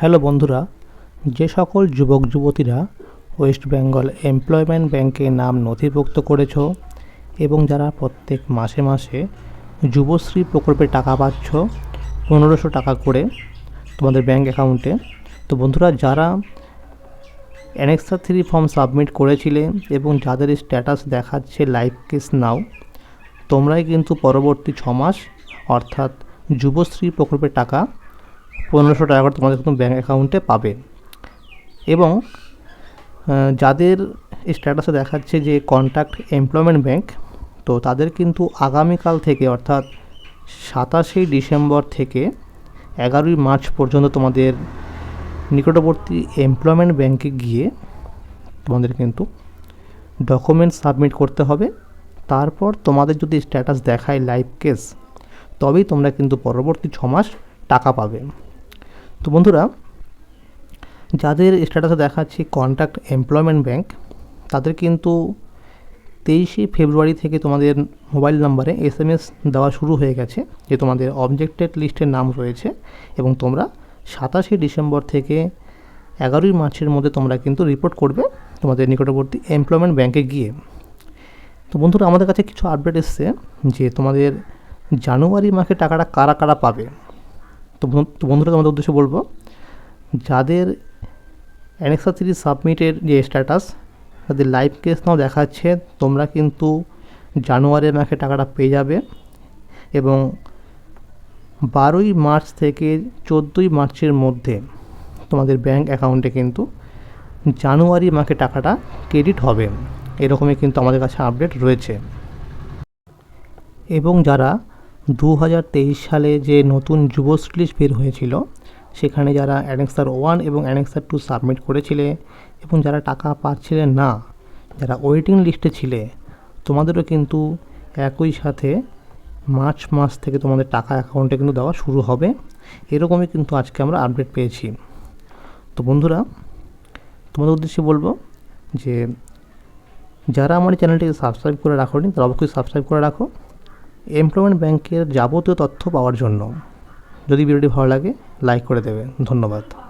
Hello বন্ধুরা, যে সকল যুবক যুবতীরা ওয়েস্ট বেঙ্গল এমপ্লয়মেন্ট ব্যাংকে নাম নথিভুক্ত করেছ এবং যারা প্রত্যেক মাসে মাসে যুবশ্রী প্রকল্পে টাকা পাচ্ছ, পনেরোশো টাকা করে তোমাদের ব্যাংক অ্যাকাউন্টে। তো বন্ধুরা, যারা অ্যানেক্সা থ্রি ফর্ম সাবমিট করেছিলে এবং যাদের স্ট্যাটাস দেখাচ্ছে লাইভ কেস নাও, তোমরাই কিন্তু পরবর্তী ছ মাস অর্থাৎ যুবশ্রী প্রকল্পের টাকা পনেরোশো টাকা করে তোমাদের কিন্তু ব্যাঙ্ক অ্যাকাউন্টে পাবে। এবং যাদের স্ট্যাটাসে দেখাচ্ছে যে কন্ট্যাক্ট এমপ্লয়মেন্ট ব্যাংক তো তাদের কিন্তু আগামীকাল থেকে অর্থাৎ সাতাশে ডিসেম্বর থেকে এগারোই মার্চ পর্যন্ত তোমাদের নিকটবর্তী এমপ্লয়মেন্ট ব্যাংকে গিয়ে তোমাদের কিন্তু ডকুমেন্টস সাবমিট করতে হবে। তারপর তোমাদের যদি স্ট্যাটাস দেখায় লাইভ কেস তবেই তোমরা কিন্তু পরবর্তী ছ মাস টাকা পাবে। তো বন্ধুরা, যাদের স্ট্যাটাসে দেখাচ্ছে কন্ট্যাক্ট এমপ্লয়মেন্ট ব্যাংক তাদের কিন্তু তেইশে ফেব্রুয়ারি থেকে তোমাদের মোবাইল নাম্বারে এস এম এস দেওয়া শুরু হয়ে গেছে, যে তোমাদের অবজেক্টেড লিস্টের নাম রয়েছে এবং তোমরা সাতাশে ডিসেম্বর থেকে এগারোই মার্চের মধ্যে তোমরা কিন্তু রিপোর্ট করবে তোমাদের নিকটবর্তী এমপ্লয়মেন্ট ব্যাংকে গিয়ে। তো বন্ধুরা, আমাদের কাছে কিছু আপডেট এসছে যে তোমাদের জানুয়ারি মাসে টাকাটা কারা কারা পাবে? তো বন্ধু- তো বন্ধুরা, তোমাদের উদ্দেশ্যে বলব, যাদের অ্যানেক্সা থ্রি সাবমিটের যে স্ট্যাটাস তাদের লাইভ কেস নাও দেখাচ্ছে, তোমরা কিন্তু জানুয়ারি মাসে টাকাটা পেয়ে যাবে এবং বারোই মার্চ থেকে চোদ্দোই মার্চের মধ্যে তোমাদের ব্যাংক অ্যাকাউন্টে কিন্তু জানুয়ারি মাসে টাকাটা ক্রেডিট হবে। এরকমই কিন্তু আমাদের কাছে আপডেট রয়েছে। এবং যারা দু হাজার তেইশ সালে যে নতুন যুবশ্রী লিস্ট বের হয়েছিল, সেখানে যারা অ্যানেক্সার ওয়ান এবং অ্যানেক্সার টু সাবমিট করেছিলে এবং যারা টাকা পাচ্ছিলেন না, যারা ওয়েটিং লিস্টে ছিলে, তোমাদেরও কিন্তু একই সাথে মার্চ মাস থেকে তোমাদের টাকা অ্যাকাউন্টে কিন্তু দেওয়া শুরু হবে। এরকমই কিন্তু আজকে আমরা আপডেট পেয়েছি। তো বন্ধুরা, তোমাদের উদ্দেশ্যে বলব যে, যারা আমার চ্যানেলটিকে সাবস্ক্রাইব করে রাখোনি, তারা অবশ্যই সাবস্ক্রাইব করে রাখো। এমপ্লয়মেন্ট ব্যাংকের যাবতীয় তথ্য পাওয়ার জন্য। যদি ভিডিওটি ভালো লাগে লাইক করে দেবে ধন্যবাদ।